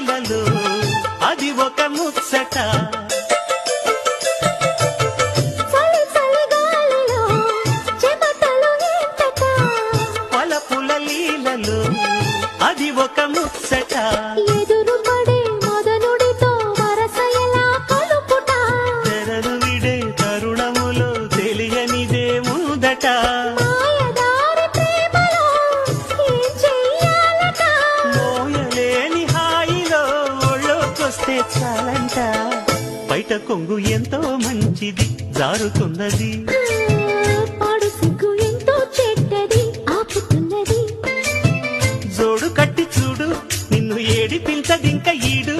హాయిలలో అది ఒక ముచ్చట. పొలపుల లీలలో అది ఒక ముచ్చట. తెరలు విడే తరుణములో తెలియనిదే ముదట. చేర్చాలంట బయట కొంగు ఎంతో మంచిది జారుతున్నది. జోడు కట్టి చూడు నిన్ను ఏడి ఏడిపించదింక ఈడు.